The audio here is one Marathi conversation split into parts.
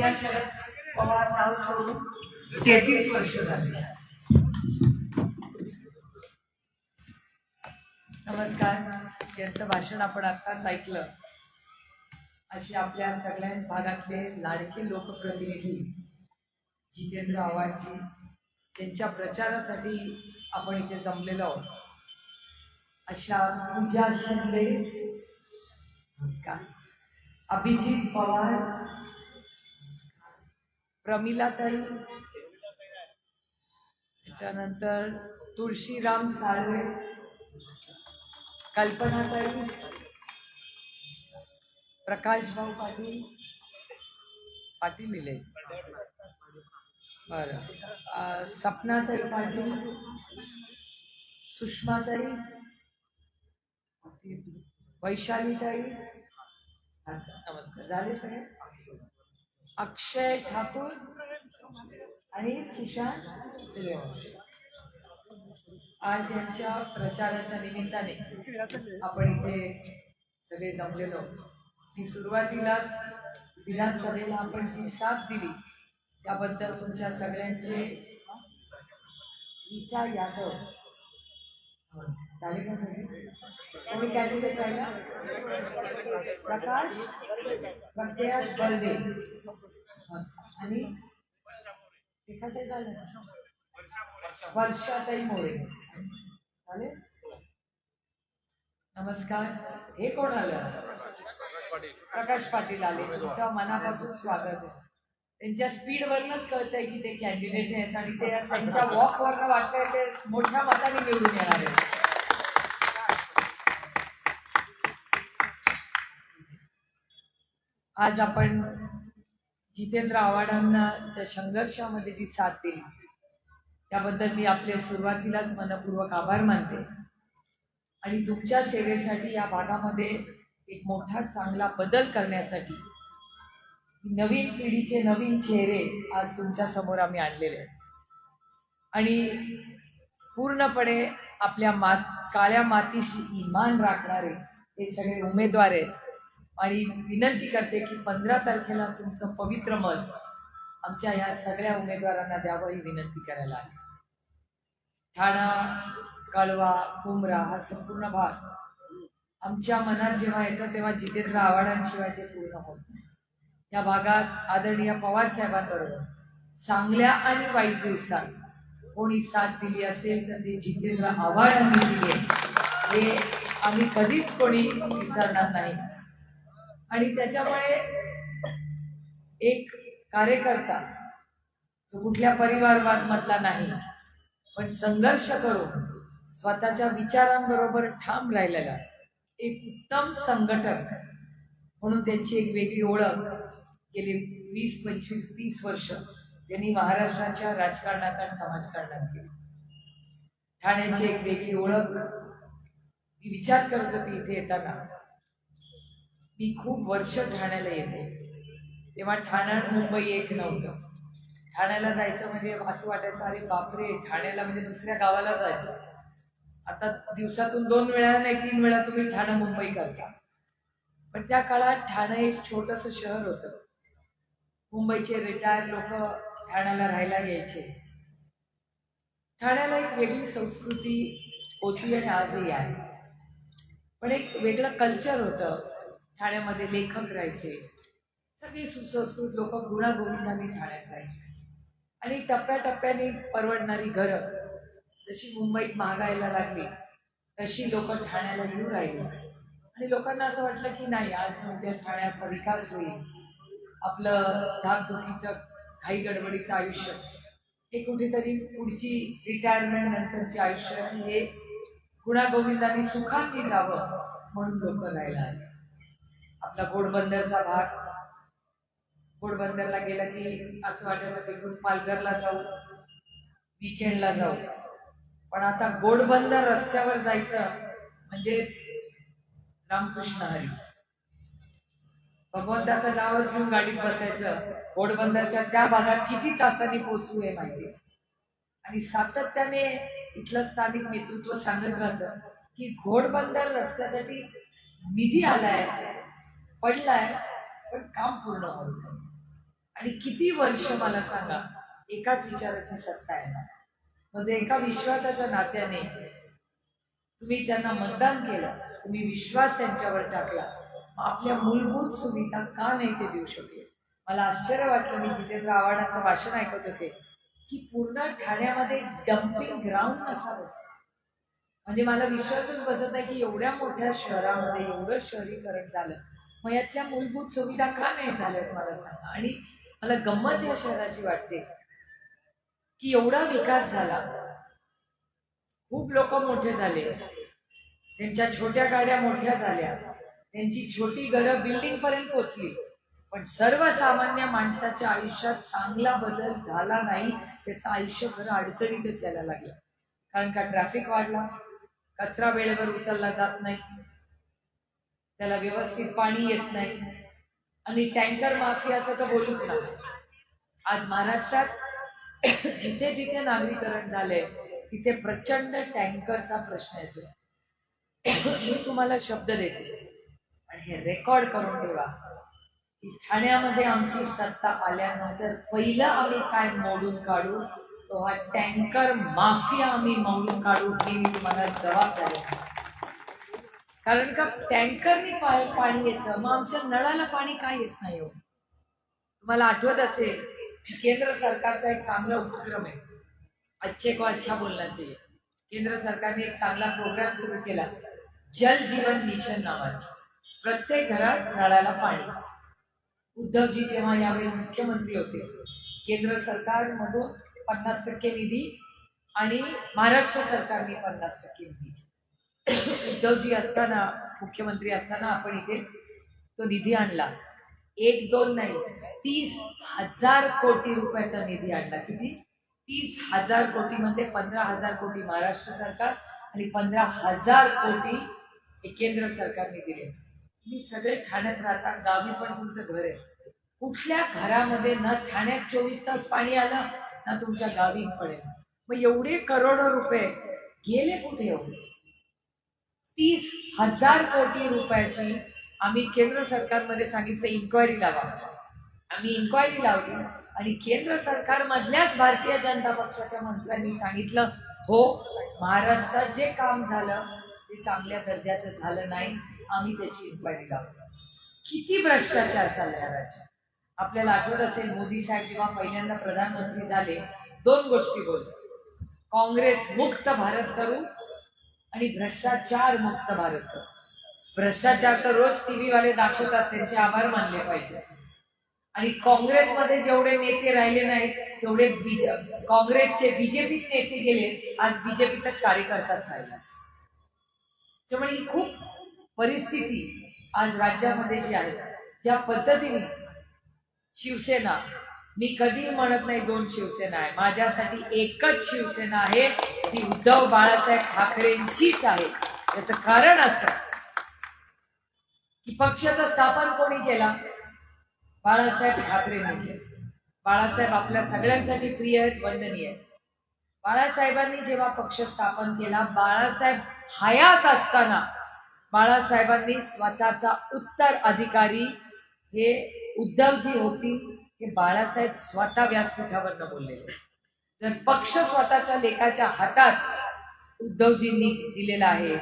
या शरद पवार नाव सोडून तेहतीस वर्ष झाली. नमस्कार. ज्यांचं भाषण आपण आताच ऐकलं अशी आपल्या सगळ्या भागातले लाडके लोकप्रतिनिधी जितेंद्र आव्हाडजी त्यांच्या प्रचारासाठी आपण इथे जमलेलो आहोत. अशा पूजा शिंदे नमस्कार. अभिजित पवार प्रमिलाताई त्याच्यानंतर तुळशीराम साळवे. कल्पनाताई प्रकाश भाऊ पाटील. पाटील लिहिले. बरं. सपना सपनाताई पाटील. सुषमाताई वैशालीताई नमस्कार. झाले सगळे? अक्षय ठाकूर आणि सुशांत सूर्यवंशी. आज यांच्या प्रचाराच्या निमित्ताने आपण इथे सगळे जमलेलो. ती सुरुवातीलाच विधानसभेला आपण जी साथ दिली त्याबद्दल तुमच्या सगळ्यांचे रीता यादव. चालेल का सगळे कोणी कॅन्डिडेट राहिला प्रकाश प्रत्याश बर्डे आणि एखादे झालं. वर्षाताई मोरे. चालेल नमस्कार. हे कोण आलं? प्रकाश पाटील आले. तुमचं मनापासून स्वागत आहे. त्यांच्या स्पीड वरनच कळतंय की ते कॅन्डिडेट आहेत आणि ते त्यांच्या वॉक वरनं वाटतंय ते मोठ्या मताने निवडून येणार आहेत. आज आपण जितेंद्र आव्हाडांना ज्या संघर्षामध्ये जी साथ दिली त्याबद्दल मी आपले सुरुवातीलाच मनपूर्वक आभार मानते. आणि तुमच्या सेवेसाठी या भागामध्ये एक मोठा चांगला बदल करण्यासाठी नवीन पिढीचे नवीन चेहरे आज तुमच्यासमोर आम्ही आणलेले आहेत. आणि पूर्णपणे आपल्या मात काळ्या मातीशी इमान राखणारे हे सगळे उमेदवार आहेत. आणि विनंती करते की पंधरा तारखेला तुमचं पवित्र मत आमच्या ह्या सगळ्या उमेदवारांना द्यावं ही विनंती करायला आली. ठाणा कळवा कुमरा हा संपूर्ण भाग आमच्या मनात जेव्हा येतं तेव्हा जितेंद्र आव्हाडांशिवाय ते पूर्ण होत नाही. या भागात आदरणीय पवार साहेबांबरोबर चांगल्या आणि वाईट दिवसात कोणी साथ दिली असेल तर ते जितेंद्र आव्हाडांनी दिली हे आम्ही कधीच कोणी विसरणार नाही. आणि त्याच्यामुळे एक कार्यकर्ता तो कुठल्या परिवारवाद मधला नाही पण संघर्ष करून स्वतःच्या विचारांबरोबर ठाम राहिलेला एक उत्तम संघटक म्हणून त्यांची एक वेगळी ओळख गेली वीस पंचवीस तीस वर्ष त्यांनी महाराष्ट्राच्या राजकारणात आणि समाजकारणात केली. ठाण्याची एक वेगळी ओळख मी विचार करत होती इथे येताना. मी खूप वर्ष ठाण्याला येते. तेव्हा ठाणा मुंबई एक नव्हतं. ठाण्याला जायचं म्हणजे असं वाटायचं अरे बापरे ठाण्याला म्हणजे दुसऱ्या गावाला जायचं. आता दिवसातून दोन वेळा नाही तीन वेळा तुम्ही ठाणा मुंबई करता. पण त्या काळात ठाणं एक छोटस शहर होतं. मुंबईचे रिटायर लोक ठाण्याला राहायला यायचे. ठाण्याला एक वेगळी संस्कृती होती आणि आजही आहे. पण एक वेगळं कल्चर होतं. ठाण्यामध्ये लेखक राहायचे. सगळी सुसंस्कृत लोक गुणागोविंदाने ठाण्यात राहायचे आणि टप्प्याटप्प्याने परवडणारी घरं जशी मुंबईत महागायला लागली तशी लोक ठाण्याला येऊ राहिली. आणि लोकांना असं वाटलं की नाही आज उद्या ठाण्याचा विकास होईल. आपलं धाकधुकीचं घाई गडबडीचं आयुष्य. हे कुठेतरी पुढची रिटायरमेंट नंतरचे आयुष्य हे गुणागोविंदाने सुखांनी जावं म्हणून लोक राहायला आले. आपला घोडबंदरचा भाग. घोडबंदरला गेला की असं वाटायचं की पालघरला जाऊ विकेंडला जाऊ. पण आता घोडबंदर रस्त्यावर जायचं म्हणजे रामकृष्ण हरी. भगवंताचं नावच घेऊन गाडीत बसायचं. घोडबंदरच्या त्या भागात किती तासांनी पोचू हे माहिती? आणि सातत्याने इथलं स्थानिक नेतृत्व सांगत राहतं की घोडबंदर रस्त्यासाठी निधी आलाय. पडलाय पण काम पूर्ण होत नाही. आणि किती वर्ष मला सांगा एकाच विचाराची सत्ता आहे म्हणजे एका विश्वासाच्या नात्याने तुम्ही त्यांना मतदान केलं तुम्ही विश्वास त्यांच्यावर टाकला आपल्या मूलभूत सुविधा का नाही ते देऊ शकले? मला आश्चर्य वाटलं मी जितेंद्र आव्हाडांचं भाषण ऐकत होते की पूर्ण ठाण्यामध्ये डम्पिंग ग्राउंड नसावं. म्हणजे मला विश्वासच बसत नाही की एवढ्या मोठ्या शहरामध्ये एवढं शहरीकरण झालं मग यातल्या मूलभूत सुविधा का नाही झाल्यात मला सांगा? आणि मला गंमत या शहराची वाटते की एवढा विकास झाला. खूप लोक मोठे झाले. त्यांच्या छोट्या गाड्या मोठ्या झाल्या. त्यांची छोटी घरं बिल्डिंग पर्यंत पोचली पण सर्वसामान्य माणसाच्या आयुष्यात चांगला बदल झाला नाही त्याचं आयुष्य खरं अडचणीतच यायला लागलं. कारण का ट्रॅफिक वाढला कचरा वेळेवर उचलला जात नाही. त्याला व्यवस्थित पाणी येत नाही. आणि टँकर माफियाचं तर बोलूच ना. आज महाराष्ट्रात जिथे जिथे नागरीकरण झालंय तिथे प्रचंड टँकरचा प्रश्न येतो. मी तुम्हाला शब्द देते. आणि हे रेकॉर्ड करून ठेवा. की ठाण्यामध्ये आमची सत्ता आल्यानंतर पहिलं आम्ही काय मोडून काढू तो हा टँकर माफिया आम्ही मोडून काढू ही मी तुम्हाला जबाबदारी कारण का टँकरनी पाणी येतं. मग आमच्या नळाला पाणी का येत नाही हो? तुम्हाला आठवत असेल केंद्र सरकारचा एक चांगला उपक्रम आहे. अच्छे को अच्छा बोलना चाहिए केंद्र सरकारने एक चांगला प्रोग्राम सुरू केला. जल जीवन मिशन नावाचा. प्रत्येक घरात नळाला पाणी. उद्धवजी जेव्हा यावेळेस मुख्यमंत्री होते केंद्र सरकारमधून पन्नास टक्के निधी आणि महाराष्ट्र सरकारने पन्नास टक्के निधी. उद्धवजी असताना मुख्यमंत्री असताना आपण इथे तो निधी आणला. एक दोन नाही तीस हजार कोटी रुपयाचा निधी आणला. किती? तीस हजार कोटी म्हणजे पंधरा हजार कोटी महाराष्ट्र सरकार आणि पंधरा हजार कोटी हे केंद्र सरकारने दिले. तुम्ही सगळे ठाण्यात राहता गावी पण तुमचं घर आहे. कुठल्या घरामध्ये न ठाण्यात चोवीस तास पाणी आलं ना तुमच्या गावी पडेल. मग एवढे करोडो रुपये गेले कुठे एवढे? तीस हजार कोटी रुपयाची आम्ही केंद्र सरकारमध्ये सांगितलं इन्क्वायरी लावा आम्ही इन्क्वायरी लावली आणि केंद्र सरकारमधल्याच भारतीय जनता पक्षाच्या मंत्र्यांनी सांगितलं हो महाराष्ट्रात जे काम झालं ते चांगल्या दर्जाचं झालं नाही. आम्ही त्याची इन्क्वायरी लावली. किती भ्रष्टाचार चालला या राज्यात. आपल्याला आठवत असेल मोदी साहेब जेव्हा पहिल्यांदा प्रधानमंत्री झाले दोन गोष्टी बोलले. काँग्रेस मुक्त भारत करू आणि भ्रष्टाचार मुक्त भारत. भ्रष्टाचार तर रोज टीव्ही वाले दाखवतात त्यांचे आभार मानले पाहिजे आणि काँग्रेसमध्ये जेवढे नेते राहिले नाहीत तेवढे बीज काँग्रेसचे बीजेपीत नेते गेले आज बीजेपीतच कार्यकर्ताच राहिला. त्यामुळे ही खूप परिस्थिती आज राज्यामध्ये जी आहे ज्या पद्धतीने शिवसेना मी कधी म्हणत नाही दोन शिवसेना आहे. माझ्यासाठी एकच शिवसेना आहे. ती उद्धव बाळासाहेब ठाकरेंचीच आहे. याचं कारण असं की पक्षाचं स्थापन कोणी केला? बाळासाहेब ठाकरेंनी केलं. बाळासाहेब आपल्या सगळ्यांसाठी प्रिय आहेत वंदनीय आहेत. बाळासाहेबांनी जेव्हा पक्ष स्थापन केला बाळासाहेब हयात असताना बाळासाहेबांनी स्वतःचा उत्तर अधिकारी हे उद्धवजी होती हे बाळासाहेब स्वतः व्यासपीठावर बोललेले जर पक्ष स्वतःच्या लेखाच्या हातात उद्धवजींनी दिलेला आहे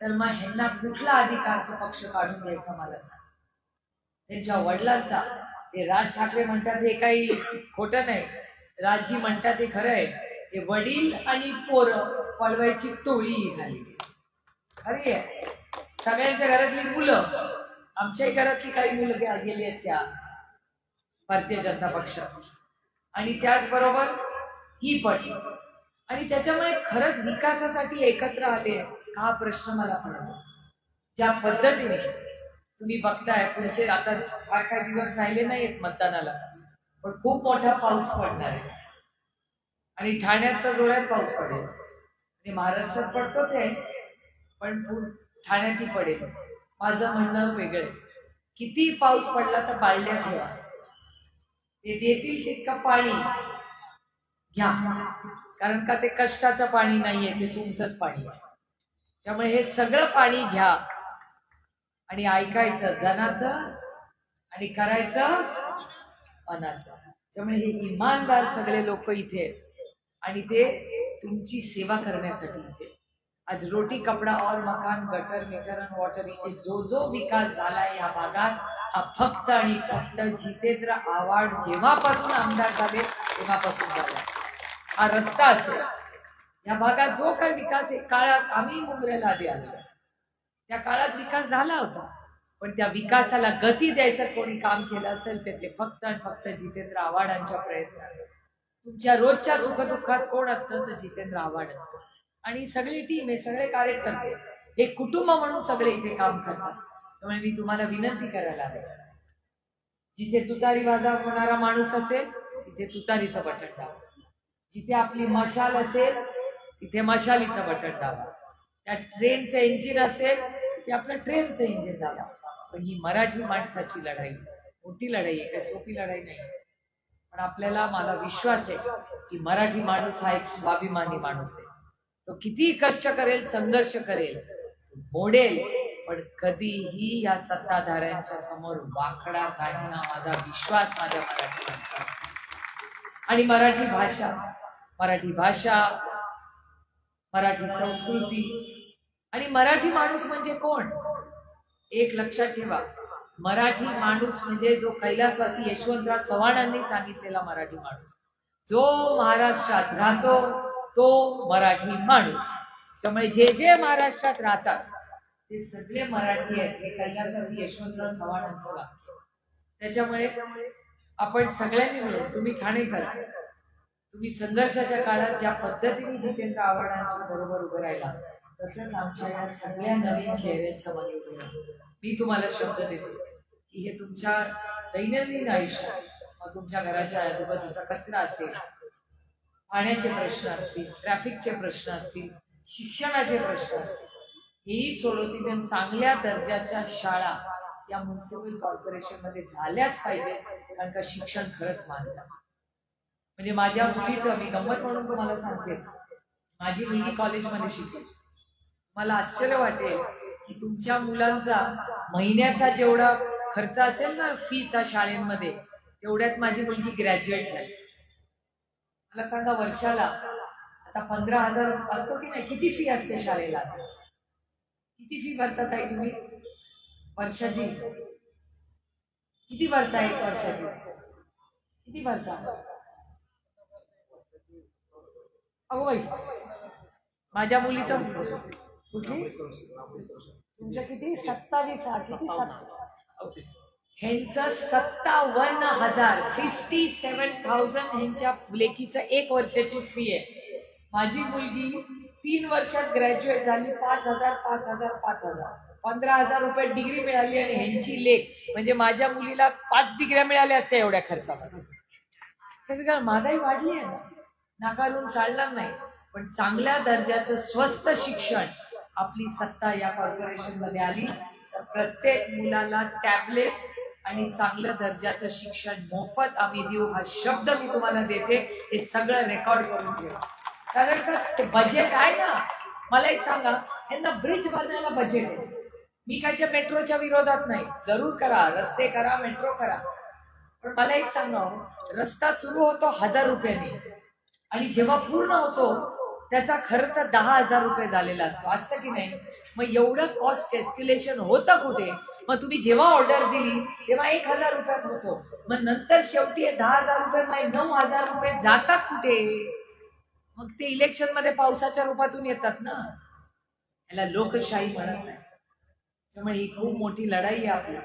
तर मग ह्यांना कुठला अधिकार तो पक्ष काढून घ्यायचा मला सांग. त्यांच्या वडिलांचा हे राज ठाकरे म्हणतात हे काही खोटं नाही. राजजी म्हणतात हे खरं आहे. हे वडील आणि पोरं पळवायची टोळी झाली. खरी आहे. सगळ्यांच्या घरातली मुलं आमच्याही घरातली काही मुलं गेली आहेत त्या. भारतीय जनता पक्ष. आणि त्याचबरोबर ही पण. आणि त्याच्यामुळे खरंच विकासासाठी एकत्र आले हा प्रश्न मला पडतो. ज्या पद्धतीने तुम्ही बघताय पुढचे आता फार काही दिवस राहिले नाहीत मतदानाला पण खूप मोठा पाऊस पडणार आहे. आणि ठाण्यात तर जोरात पाऊस पडेल. आणि महाराष्ट्रात पडतोच आहे पण ठाण्यातही पडेल. माझं म्हणणं वेगळं किती पाऊस पडला तर बाळल्या ठेवा. ते देतील तितकं पाणी. घ्या. कारण का ते कष्टाचं पाणी नाहीये ते तुमचंच पाणी आहे. त्यामुळे हे सगळं पाणी घ्या. आणि ऐकायचं जनाचं आणि करायचं अनाचं. त्यामुळे हे इमानदार सगळे लोक इथे आहेत. आणि ते तुमची सेवा करण्यासाठी इथे आज रोटी कपडा और मकान गटर मीटर अँड वॉटर इथे जो जो विकास झाला या भागात फक्त आणि फक्त जितेंद्र आव्हाड जेव्हापासून आमदार झाले तेव्हापासून झाला. हा रस्ता असेल या भागात जो काही विकास आहे काळात आम्ही मुंबईला आधी आलो त्या काळात विकास झाला होता. पण त्या विकासाला गती द्यायचं कोणी काम केलं असेल तर ते फक्त आणि फक्त जितेंद्र आव्हाडांच्या प्रयत्नात. तुमच्या रोजच्या सुखदुःखात कोण असतं तर जितेंद्र आव्हाड असतं. आणि सगळी टीम हे सगळे कार्यकर्ते. हे कुटुंब म्हणून सगळे इथे काम करतात. त्यामुळे मी तुम्हाला विनंती करायला आले. जिथे तुतारी वाजव होणारा माणूस असेल तिथे तुतारीचं बटन दाबा. जिथे आपली मशाल असेल तिथे मशालीचं बटन दाबा. त्या ट्रेनचं इंजिन असेल ते आपलं ट्रेनचं इंजिन दाबा. पण ही मराठी माणसाची लढाई मोठी लढाई आहे काही सोपी लढाई नाही पण आपल्याला मला विश्वास आहे की मराठी माणूस हा एक स्वाभिमानी माणूस आहे. तो किती कष्ट करेल संघर्ष करेल मोडेल पण कधीही या सत्ताधाऱ्यांच्या समोर वाकणार नाही हा माझा विश्वास माझ्या मराठी माणसावर. आणि मराठी भाषा मराठी भाषा मराठी संस्कृती आणि मराठी माणूस म्हणजे कोण? एक लक्षात ठेवा. मराठी माणूस म्हणजे जो कैलासवासी यशवंतराव चव्हाणांनी सांगितलेला मराठी माणूस. जो महाराष्ट्रात राहतो तो मराठी माणूस. त्यामुळे जे जे महाराष्ट्रात राहतात ते सगळे मराठी आहेत. हे कैलासास यशवंतराव चव्हाणांचं वाक्य. त्याच्यामुळे आपण सगळ्यांनी मिळून तुम्ही ठाणेकर तुम्ही संघर्षाच्या काळात ज्या पद्धतीने जितेंद्र आव्हाडांच्या बरोबर उभं राहिला तसंच आमच्या या सगळ्या नवीन चेहऱ्यांच्या मागे उभे मी तुम्हाला शब्द देतो की हे तुमच्या दैनंदिन आयुष्यात मग तुमच्या घराच्या आजूबाजूचा कचरा असेल पाण्याचे प्रश्न असतील ट्रॅफिकचे प्रश्न असतील शिक्षणाचे प्रश्न असतील हेही सोडवतील चांगल्या दर्जाच्या शाळा या म्युन्सिपल कॉर्पोरेशनमध्ये झाल्याच पाहिजे कारण का शिक्षण खरंच मानतात. म्हणजे माझ्या मुलीचं मी गंमत म्हणून तुम्हाला सांगते. माझी मुलगी कॉलेजमध्ये शिकली. मला आश्चर्य वाटेल की तुमच्या मुलांचा महिन्याचा जेवढा खर्च असेल ना फीचा शाळेमध्ये तेवढ्यात माझी मुलगी ग्रॅज्युएट झाली. मला सांगा वर्षाला आता पंधरा हजार असतो की नाही? किती फी असते शाळेला? आता? किती फी भरता ताई तुम्ही? वर्षाची? किती भरता एक वर्षाची? किती भरता? अगो बाई माझ्या मुलीचं कुठली? तुमच्या किती? सत्तावीस किती? सत्ता ह्यांचं सत्तावन्न हजार फिफ्टी सेवन थाउजंड ह्यांच्या लेकीचं एक वर्षाची फी आहे. माझी मुलगी तीन वर्षात ग्रॅज्युएट झाली पाच हजार पाच हजार पाच हजार. पंधरा हजार रुपये डिग्री मिळाली आणि ह्यांची लेख. म्हणजे माझ्या मुलीला पाच डिग्र्या मिळाल्या असत्या एवढ्या खर्चामध्ये. महागाई वाढली आहे ना. नाकारून चालणार नाही. पण चांगल्या दर्जाचं स्वस्त शिक्षण आपली सत्ता या कॉर्पोरेशनमध्ये आली. तर प्रत्येक मुलाला टॅबलेट आणि चांगलं दर्जाचं शिक्षण मोफत आम्ही देऊ हा शब्द मी तुम्हाला देते. हे सगळं रेकॉर्ड करून ठेवा. कारण का ते बजेट आहे ना. मला एक सांगा यांना ब्रिज बांधायला बजेट आहे. मी काय त्या मेट्रोच्या विरोधात नाही. जरूर करा रस्ते करा मेट्रो करा. पण मला एक सांगा हो, रस्ता सुरू होतो हजार रुपयाने. आणि जेव्हा पूर्ण होतो त्याचा खर्च दहा हजार रुपये झालेला असतो. असतं की नाही? मग एवढं कॉस्ट एस्क्युलेशन होतं कुठे? मग तुम्ही जेव्हा ऑर्डर दिली तेव्हा एक हजार रुपयात होतो. मग नंतर शेवटी दहा हजार रुपये नऊ हजार रुपये जातात कुठे? मग ते इलेक्शनमध्ये पावसाच्या रूपातून येतात ना. याला लोकशाही म्हणत नाही. त्यामुळे ही खूप मोठी लढाई आहे आपली.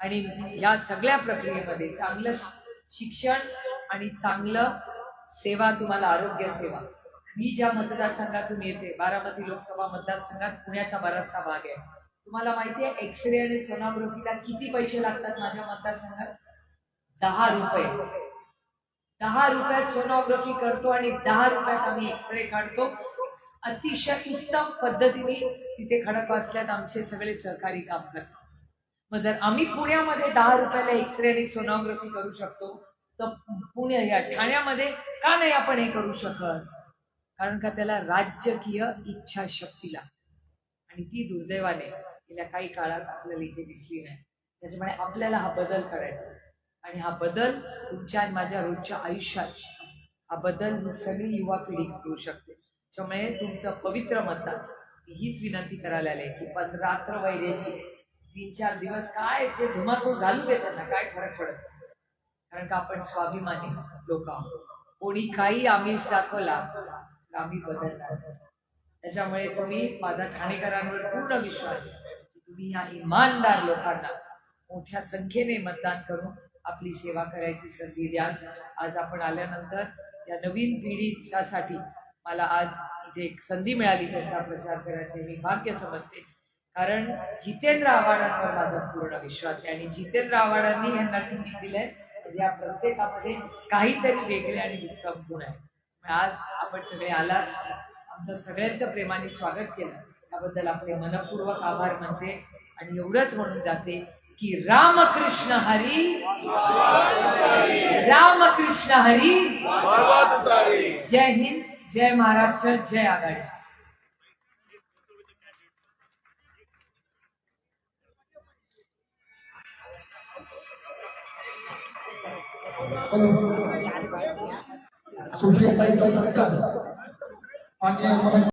आणि या सगळ्या प्रक्रियेमध्ये चांगलं शिक्षण आणि चांगलं सेवा तुम्हाला आरोग्य सेवा. मी ज्या मतदारसंघातून येते बारामती लोकसभा मतदारसंघात पुण्याचा बराचसा भाग आहे. तुम्हाला माहिती आहे एक्सरे आणि सोनोग्राफीला किती पैसे लागतात माझ्या मतदारसंघात? दहा रुपये. दहा रुपयात सोनोग्राफी करतो आणि दहा रुपयात आम्ही एक्सरे काढतो. अतिशय उत्तम पद्धतीने तिथे खडक असल्यात आमचे सगळे सहकारी काम करतात. मग जर आम्ही पुण्यामध्ये दहा रुपयाला एक्सरे आणि सोनोग्राफी करू शकतो तर पुणे या ठाण्यामध्ये का नाही आपण हे करू शकत? कारण का त्याला राजकीय इच्छाशक्ती लागते आणि ती दुर्दैवाने गेल्या काही काळात आपल्याला इथे दिसली नाही. त्याच्यामुळे आपल्याला हा बदल करायचा आणि हा बदल तुमच्या आणि माझ्या रोजच्या आयुष्यात हा बदल सगळी युवा पिढी करू शकते. त्यामुळे तुमचं पवित्र मतदान मी हीच विनंती करायला आले की पण रात्र वैर्याची तीन चार दिवस काय जे धुमाकूळ घालू दे त्यांना काय फरक पडत कारण का आपण स्वाभिमानी लोक आहोत. कोणी काही आमिष दाखवला तर आम्ही बदलणार त्याच्यामुळे तुम्ही माझा ठाणेकरांवर पूर्ण विश्वास आहे तुम्ही या इमानदार लोकांना मोठ्या संख्येने मतदान करून आपली सेवा करायची संधी द्याल आज आपण आल्यानंतर या नवीन पिढीच्यासाठी मला आज इथे एक संधी मिळाली त्यांचा प्रचार करायचे मी भाग्य समजते. कारण जितेंद्र आव्हाडांवर माझा पूर्ण विश्वास आहे आणि जितेंद्र आव्हाडांनी यांना तिकीट दिलंय. म्हणजे या प्रत्येकामध्ये काहीतरी वेगळे आणि उत्तम गुण आहे आज आपण सगळे आलात. आमचं सगळ्यांचं प्रेमाने स्वागत केलं. त्याबद्दल आपले मनपूर्वक आभार मानते आणि एवढंच म्हणून जाते. की रामकृष्ण हरी रामकृष्ण हरी जय हिंद जय महाराष्ट्र जय आघाडी. सुप्रियाताईंचा सत्कार. आणि